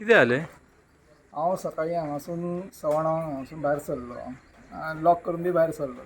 कितें जालें हांव सकाळीं हांगासून सव्वा णवांक हांगासून भायर सरलो लॉक करून बी भायर सरलो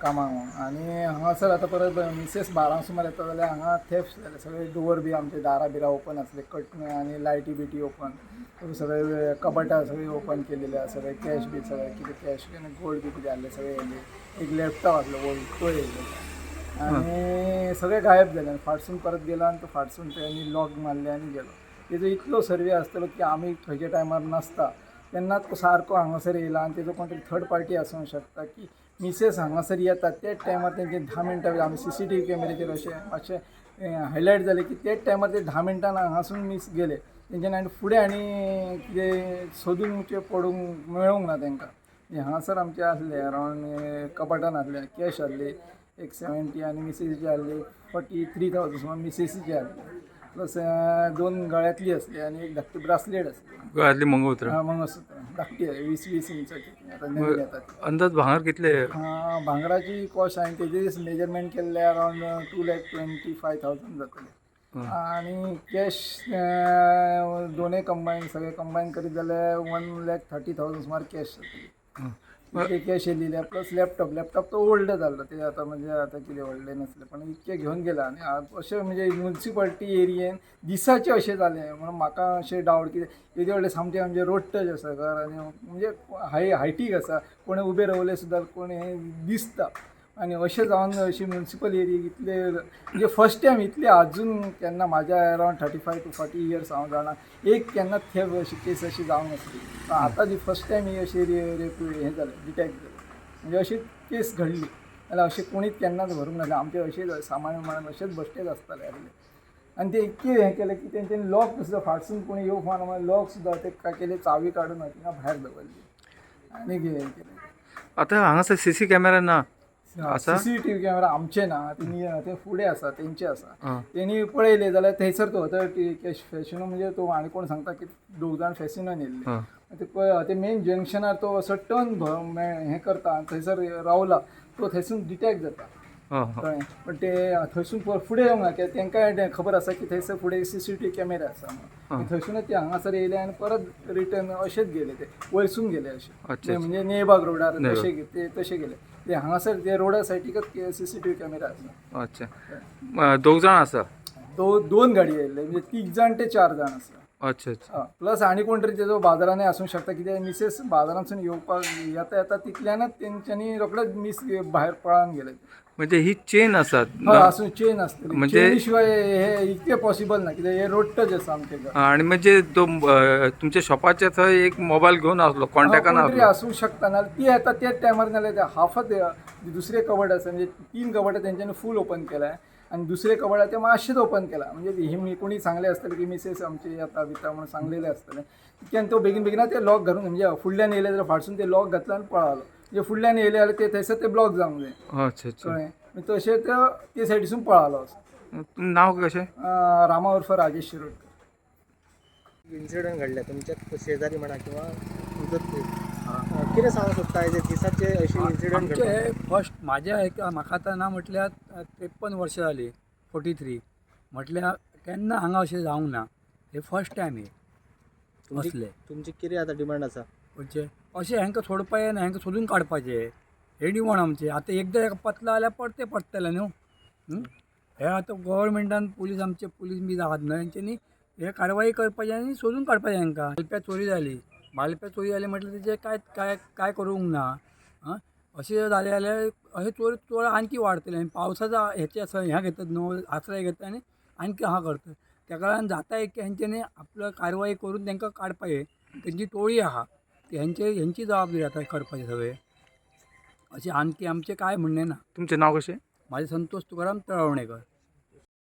कामाक. आनी हांगासर आतां परत मिसेस बारांक सुमार येता जाल्यार हांगा थेफ्ट जाले सगळे डोअर बी आमचे दारां बिरां ओपन आसले कट आनी लायटी बिटी ओपन सगळे कपाटां सगळी ओपन केलेली आसा सगळे कॅश बी सगळे कितें कॅश गोल्ड बी कितें आहले सगळे येयले एक लॅपटॉप आसलो ओल्ड तो येयलो आनी सगळे गायब जाले आनी फाटसून परत गेलो आनी तो फाटसून तेणी लॉक मारले आनी गेलो. तेजो इतलो सर्वे आसतलो की आमी थंयच्या टायमार नासता तेन्ना तो सारको हांगासर येयला आनी तेजो कोण तरी थर्ड पार्टी आसूंक शकता की मिसेस हांगासर येता तेच टायमार तेंचे धा मिनटां आमी सी सी टी व्ही कॅमेराचेर अशें मातशें हायलायट जालें की तेच टायमार ते धा मिनटान हांगासून मिस गेले. तेंच्यानी आनी फुडें आनी कितें सोदूंक ते पडूंक मेळूंक ना तांकां हांगासर आमचे आसले अरावंड कपाटान आसले कॅश आसले एक सेवेंटी आनी मिसेसीचे आसले फोर्टी थ्री थावजंड सुमार मिसेसीचे आसले प्लस दोन गळ्यातली असली आणि एक धाकटी ब्रासलेट असली गळ्यातली मंगळसूत्र. हा, मंगळसूत्र. धाकटी आहे वीस वीस इंचाची आता नवीन येतात. अंदाज भांगर कितले हा, भांगराची कॉस्ट हांवें तेजेच मेजरमेंट केल्ले around two lakh twenty five thousand जातले. आणि कॅश दोनूय कंबायन सगळे कंबायन करीत जाल्यार वन लॅक थर्टी थावजंड सुमार कॅश जातली. ते लिहिल्या प्लस लॅपटॉप लॅपटॉप तो ओल्ड जाल्लो ते आता म्हणजे आता कितें व्हडले नसले. पण इतके घेवन गेला. आणि आ- अशें म्हणजे म्युन्सिपाल्टी एरियेन दिसाचे अशें जालें म्हणून म्हाका अशें डावट कितें तेजे व्हडले सामकें म्हणजे रोड टच आसा घर आनी म्हणजे हाय हायटीक आसा कोणी उबे रावले सुद्दां कोणी हें दिसता. आनी अशें जावन अशी म्युन्सिपल एरियेक इतले म्हणजे फर्स्ट टायम इतले आजून केन्ना म्हाज्या around thirty five to forty years हांव जाणा एक केन्ना थेप अशी केस अशी जावंक नासली पण आतां दी फर्स्ट टायम ही अशी रे रेप हें जालें डिटेक्ट जालें म्हणजे अशी केस घडली. जाल्यार अशें कोणीच केन्नाच भरूंक नासलें आमचे अशेंच सामान्य म्हणून अशेंच बश्टेच आसताले आनी ते इतके हें केलें की तेंच्यांनी लॉक सुद्दां फाटसून कोणी येवंक ना लॉक सुद्दां ते काय केले चावी काडून थिंगा भायर दवरली आनी हें केलें. आतां हांगासर सी सी कॅमेरा ना? सीसीटीव्ही कॅमेरा आमचे ना ते नि- ते फुडें आसा तेंचे आसा. तेणी पळयले जाल्यार थंयसर तो फॅशिनो म्हणजे तो आनी कोण सांगता की दोग जाण फॅशिनोन येयल्ले ते मेन जंक्शनार तो असो टर्न हें करता थंयसर रावला तो थंयसून डिटेक्ट जाता कळ्ळें पण ते थंयसून पर फुडें येवंक ना कित्याक तेंकां खबर आसा की थंयसर फुडें C C T V camera आसा म्हणून थंयसूनच ते हांगासर येयले आनी परत रिटर्न अशेच गेले ते. वयरसून गेले अशे म्हणजे नेबाग रोडार तशे ते तशे गेले. ते हांगासर ते रोडा सायडीकच C C T V camera आसा अच्छा. दोग जाण आसा दो दोन गाडी येयल्ले म्हणजे तीग जाण ते चार जाण आसा अच्छा अच्छा. प्लस आनी कोण तरी तेजो बाजारांनी आसूंक शकता कित्याक मिसेस बाजारांतसून येवपाक येता येता तितल्यानच तेंच्यांनी रोखडेच मिस भायर पळोवन गेले म्हणजे ही चेन आसात हय आसूं चेन आसतली म्हणजे- शिवाय हे इतके पॉसिबल ना हे रोडटच आसा आमचे घर आणि म्हणजे तो तुमच्या शॉपाच्या थंय एक कॉन्टॅक्टान कोण तरी आसलो आसूंक शकता ना. ती येता तेच टायमार नाल्यार ते हाफच दुसरे कबड आसा म्हणजे तीन कबड तेंच्यांनी फूल ओपन केलाय आणि दुसरे कबड ते मातशेंच ओपन केला. म्हणजे ही मी कोणी सांगले आसतले की मिसेस आमची येता बिता म्हणून सांगलेले आसतले तितक्यान तो बेगीन बेगिना ते लॉक घालून म्हणजे फुडल्यान येयले जाल्यार फाटसून ते लॉक घातला आनी पळालो. म्हणजे फुडल्यान येयले जाल्यार ते थंयसर ते ब्लॉक जावंक जाय अच्छा अच्छा. कळ्ळें मागीर तशें तो ते सायडीसून पळालो असो. तुम नाव कशें अं, रामा उर्फ राजेश शिरोडकर. इन्सिडंट घडले तुमच्या शेजारी म्हणा किंवा कितें सांगू सोदता हेजे दिसाचे अशी इन्सिडंट आमचे घडटा हे फर्स्ट माझ्या एक म्हाका आतां ना म्हटल्यार त्रेपन्न वर्सां जाली फोर्टी थ्री म्हटल्यार केन्ना हांगा अशें जावंक ना. हे फर्स्ट टायम हे तुमची असले तुमची कितें आतां डिमांड आसा म्हणजे अशें हांकां सोडपाचें ना हो. हांकां सोदून काडपाचें हे डिमांड आमचे. आतां एकदां हेका पतला जाल्यार परते पडटले न्हू हें. हे? आतां गोवोरमेंटान पुलीस आमचे पुलीस बी आहात न्हय तेंच्यांनी हे कारवाई करपाची आनी सोदून काडपाचें हांकां बालप्या चोरी जाली बालप्या चोरी जाली म्हटल्यार तेजें कांय कांय कांय करूंक ना? आं अशें जर जालें जाल्यार अशें चोर चोर आणखी वाडटले आनी पावसाचा हेचे आसा ह्या घेतात न्हू हो, आश्रय घेता आनी आणखी हा करतात. त्या कारण जाता एक हेंच्यांनी आपलं कारवाई करून तांकां काडपाचें तेंची टोळी आहा हेंचे हेंची जबाबदारी आतां करपाचें सगळें. अशें आणखी आमचें काय म्हणणें ना? तुमचें नाव कशें माझे संतोष तुकाराम तळवणेकर.